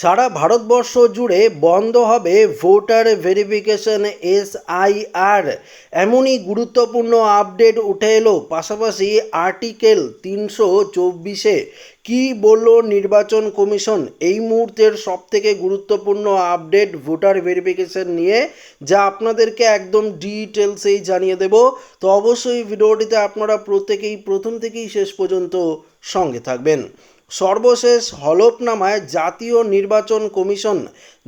সারা ভারতবর্ষ জুড়ে বন্ধ হবে ভোটার ভেরিফিকেশন এসআইআর। এমনই গুরুত্বপূর্ণ আপডেট উঠে এলো, পাশাপাশি আর্টিকেল তিনশো চব্বিশে। কি বলল নির্বাচন কমিশন? এই মুহূর্তের সবথেকে গুরুত্বপূর্ণ আপডেট ভোটার ভেরিফিকেশন নিয়ে, যা আপনাদেরকে একদম ডিটেলসেই জানিয়ে দেব। তো অবশ্যই ভিডিওটিতে আপনারা প্রত্যেকেই, প্রথম থেকেই শেষ পর্যন্ত সঙ্গে থাকবেন। সর্বশেষ হলফনামায় জাতীয় নির্বাচন কমিশন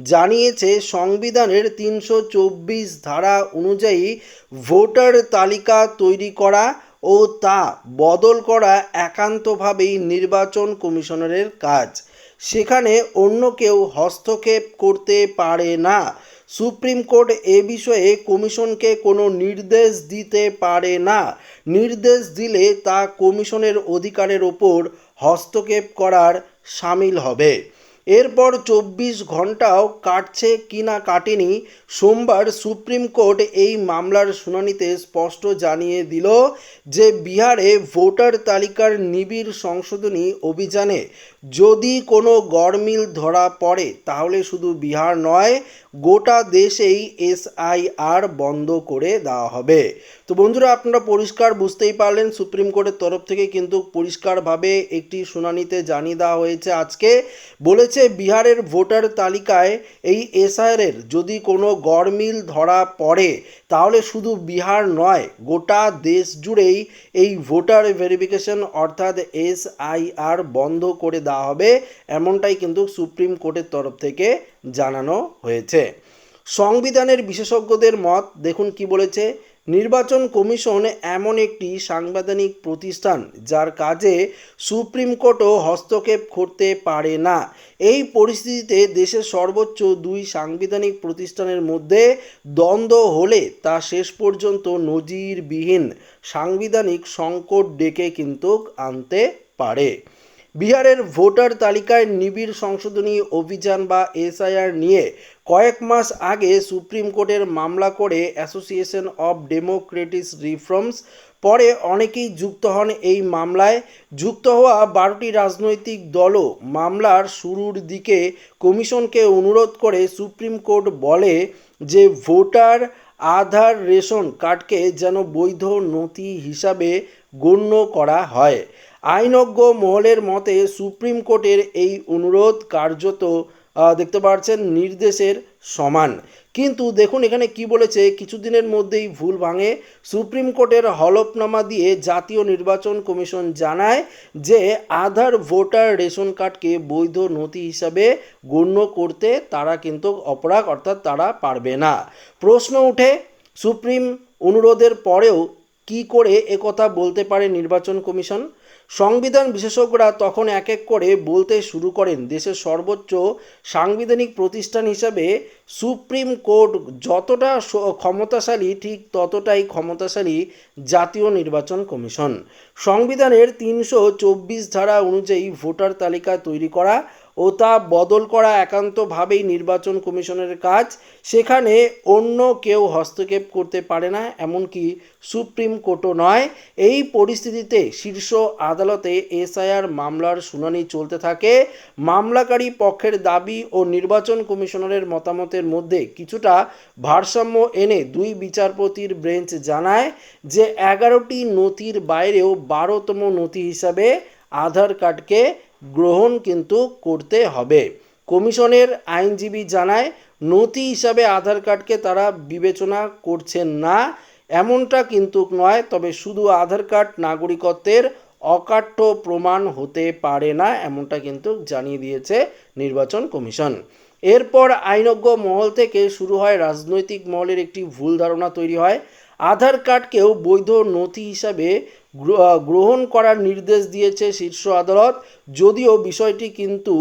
জানিয়েছে, সংবিধানের তিনশো চব্বিশ ধারা অনুযায়ী ভোটার তালিকা তৈরি করা ও তা বদল করা একান্তভাবেই নির্বাচন কমিশনারের কাজ। সেখানে অন্য কেউ হস্তক্ষেপ করতে পারে না। সুপ্রিম কোর্ট এ বিষয়ে কমিশনকে কোনো নির্দেশ দিতে পারে না। নির্দেশ দিলে তা কমিশনের অধিকারের ওপর হস্তক্ষেপ করার সামিল হবে। এরপর চব্বিশ ঘন্টাও কাটছে কি না কাটেনি, সোমবার সুপ্রিম কোর্ট এই মামলার শুনানিতে স্পষ্ট জানিয়ে দিল যে বিহারে ভোটার তালিকার নিবিড় সংশোধনী অভিযানে যদি কোনো গড়মিল ধরা পড়ে, তাহলে শুধু বিহার নয়, গোটা দেশেই এসআইআর বন্ধ করে দেওয়া হবে। তো বন্ধুরা, আপনারা পরিষ্কার বুঝতেই পারলেন, সুপ্রিম কোর্টের তরফ থেকে কিন্তু পরিষ্কারভাবে একটি শুনানিতে জানিয়ে দেওয়া হয়েছে। আজকে বলেছে, বিহারের ভোটার তালিকায় এই এসআইআরের যদি কোনো গরমিল ধরা পড়ে, তাহলে শুধু বিহার নয়, গোটা দেশ জুড়েই এই ভোটার ভেরিফিকেশন অর্থাৎ এসআইআর বন্ধ করে দেওয়া হবে, এমনটাই কিন্তু সুপ্রিম কোর্টের তরফ থেকে জানানো হয়েছে। সংবিধানের বিশেষজ্ঞদের মত, দেখুন কি বলেছে নির্বাচন কমিশন এমন একটি সাংবিধানিক প্রতিষ্ঠান যার কাজে সুপ্রিম কোর্টও হস্তক্ষেপ করতে পারে না। এই পরিস্থিতিতে দেশের সর্বোচ্চ দুই সাংবিধানিক প্রতিষ্ঠানের মধ্যে দ্বন্দ্ব হলে তা শেষ পর্যন্ত নজিরবিহীন। সাংবিধানিক সংকট ডেকে কিন্তু আনতে পারে। বিহারের ভোটার তালিকায় নিবিড় সংশোধনী অভিযান বা এসআইআর নিয়ে কয়েক মাস আগে সুপ্রিম কোর্টের মামলা করে অ্যাসোসিয়েশন অব ডেমোক্রেটিস রিফর্মস। পরে অনেকেই যুক্ত হন এই মামলায়। যুক্ত হওয়া বারোটি রাজনৈতিক দলও মামলার শুরুর দিকে কমিশনকে অনুরোধ করে সুপ্রিম কোর্ট বলে যে ভোটার আধার রেশন কার্ডকে যেন বৈধ নথি হিসাবে গণ্য করা হয়। আইনজ্ঞ মহলের মতে সুপ্রিম কোর্টের এই অনুরোধ কার্যত দেখতে পাচ্ছেন নির্দেশের সমান। কিন্তু দেখুন এখানে কি বলেছে, কিছুদিনের মধ্যেই ভুল ভাঙে সুপ্রিম কোর্টের হলফনামা দিয়ে জাতীয় নির্বাচন কমিশন জানায় যে আধার ভোটার রেশন কার্ডকে বৈধ নথি হিসাবে গণ্য করতে তারা কিন্তু অপরাগ, অর্থাৎ তারা পারবে না। প্রশ্ন উঠে, সুপ্রিম অনুরোধের পরেও কি করে একথা বলতে পারে নির্বাচন কমিশন? সংবিধান বিশেষজ্ঞরা তখন এক এক করে বলতে শুরু করেন। দেশের সর্বোচ্চ সাংবিধানিক প্রতিষ্ঠান হিসাবে সুপ্রিম কোর্ট যতটা ক্ষমতাশালী, ঠিক ততটাই ক্ষমতাশালী জাতীয় নির্বাচন কমিশন। সংবিধানের তিনশো চব্বিশ ধারা অনুযায়ী ভোটার তালিকা তৈরি করা ও তা বদল করা একান্তভাবেই নির্বাচন কমিশনের কাজ। সেখানে অন্য কেউ হস্তক্ষেপ করতে পারে না, এমনকি সুপ্রিম কোর্টও নয়। এই পরিস্থিতিতে শীর্ষ আদালতে এসআইআর মামলার শুনানি চলতে থাকে। মামলাকারী পক্ষের দাবি ও নির্বাচন কমিশনারের মতামতের মধ্যে কিছুটা ভারসাম্য এনে দুই বিচারপতির বেঞ্চ জানায় যে এগারোটি নথির বাইরেও বারোতম নথি হিসাবে আধার কার্ডকে গ্রহণ কিন্তু করতে হবে। কমিশনের আইনজীবী জানায়, নথি হিসাবে আধার কার্ডকে তারা বিবেচনা করছেন না। এমনটা কিন্তু নয়, তবে শুধু আধার কার্ড নাগরিকত্বের অকাট্য প্রমাণ হতে পারে না, এমনটা কিন্তু জানিয়ে দিয়েছে নির্বাচন কমিশন। এরপর আইনজ্ঞ মহল থেকে শুরু হয়, রাজনৈতিক মহলের একটি ভুল ধারণা তৈরি হয়। আধার কার্ডকেও বৈধ নথি হিসাবে গ্র- গ্রহণ করার নির্দেশ দিয়েছে শীর্ষ আদালত। যদিও বিষয়টি কিন্তু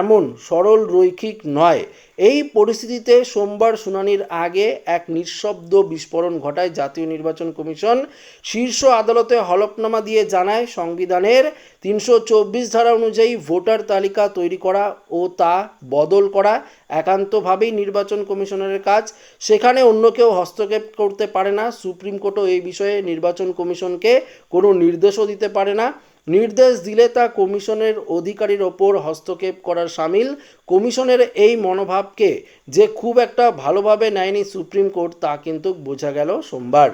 এমন সরল রৈখিক নয়। এই পরিস্থিতিতে সোমবার শুনানির আগে এক নিঃশব্দ বিস্ফোরণ ঘটায় জাতীয় নির্বাচন কমিশন। শীর্ষ আদালতে হলফনামা দিয়ে জানায় সংবিধানের তিনশো চব্বিশ ধারা অনুযায়ী ভোটার তালিকা তৈরি করা ও তা বদল করা একান্তভাবেই নির্বাচন কমিশনের কাজ। সেখানে অন্য কেউ হস্তক্ষেপ করতে পারে না। সুপ্রিম কোর্টও এই বিষয়ে নির্বাচন কমিশনকে কোনো নির্দেশও দিতে পারে না। নির্দেশ দিলে তা কমিশনের অধিকারীর ওপর হস্তক্ষেপ করার সামিল। কমিশনের এই মনোভাবকে যে খুব একটা ভালোভাবে নেয়নি সুপ্রিম কোর্ট, তা কিন্তু বোঝা গেল সোমবার।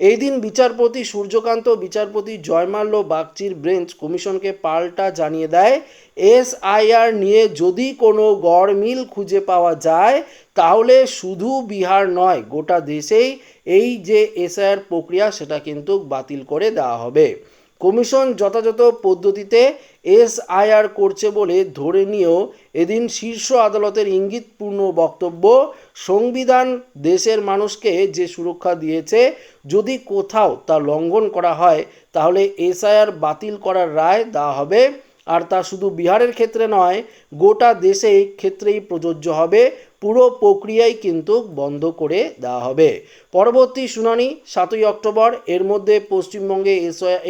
এই দিন বিচারপতি সূর্যকান্ত, বিচারপতি জয়মাল্য, বাগচির ব্রেঞ্চ কমিশনকে পাল্টা জানিয়ে দেয়, এসআইআর নিয়ে যদি কোনো গড়মিল খুঁজে পাওয়া যায়, তাহলে শুধু বিহার নয়, গোটা দেশেই এই যে এসআইআর প্রক্রিয়া, সেটা কিন্তু বাতিল করে দেওয়া হবে। কমিশন যথাযথ পদ্ধতিতে এসআইআর করছে বলে ধরে নিয়েও এদিন শীর্ষ আদালতের ইঙ্গিতপূর্ণ বক্তব্য, সংবিধান দেশের মানুষকে যে সুরক্ষা দিয়েছে, যদি কোথাও তা লঙ্ঘন করা হয়, তাহলে এসআইআর বাতিল করার রায় দেওয়া হবে। আর তা শুধু বিহারের ক্ষেত্রে নয়, গোটা দেশেই ক্ষেত্রেই প্রযোজ্য হবে। পুরো প্রক্রিয়াই কিন্তু বন্ধ করে দেওয়া হবে। পরবর্তী শুনানি সাতই অক্টোবর। এর মধ্যে পশ্চিমবঙ্গে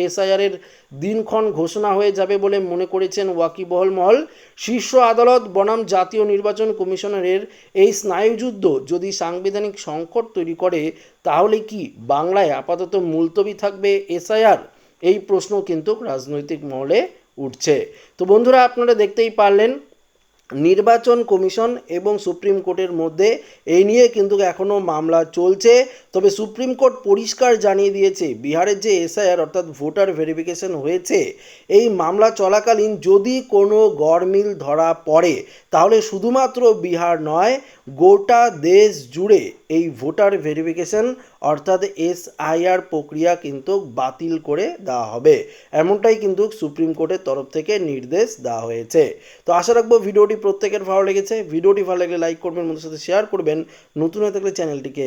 এসআইআরের দিনক্ষণ ঘোষণা হয়ে যাবে বলে মনে করেছেন ওয়াকিবহল মহল। শীর্ষ আদালত বনাম জাতীয় নির্বাচন কমিশনারের এই স্নায়ুযুদ্ধ যদি সাংবিধানিক সংকট তৈরি করে, তাহলে কি বাংলায় আপাতত মুলতবি থাকবে এসআইআর? এই প্রশ্ন কিন্তু রাজনৈতিক মহলে উঠছে। তো বন্ধুরা, আপনারা দেখতেই পারলেন, নির্বাচন কমিশন এবং সুপ্রিম কোর্টের মধ্যে এই নিয়ে কিন্তু এখনও মামলা চলছে। তবে সুপ্রিম কোর্ট পরিষ্কার জানিয়ে দিয়েছে, বিহারের যে এসআইআর অর্থাৎ ভোটার ভেরিফিকেশন হয়েছে, এই মামলা চলাকালীন যদি কোনো গড়মিল ধরা পড়ে, তাহলে শুধুমাত্র বিহার নয়, গোটা দেশ জুড়ে এই ভোটার ভেরিফিকেশন অর্থাৎ এসআইআর প্রক্রিয়া কিন্তু বাতিল করে দেওয়া হবে। এমনটাই কিন্তু সুপ্রিম কোর্টের তরফ থেকে নির্দেশ দেওয়া হয়েছে। তো আশা রাখব ভিডিওটি প্রত্যেকের ভালো লেগেছে। ভিডিওটি ভালো লাগলে লাইক করবেন বন্ধুর সাথে শেয়ার করবেন। নতুন হয়ে থাকলে চ্যানেলটিকে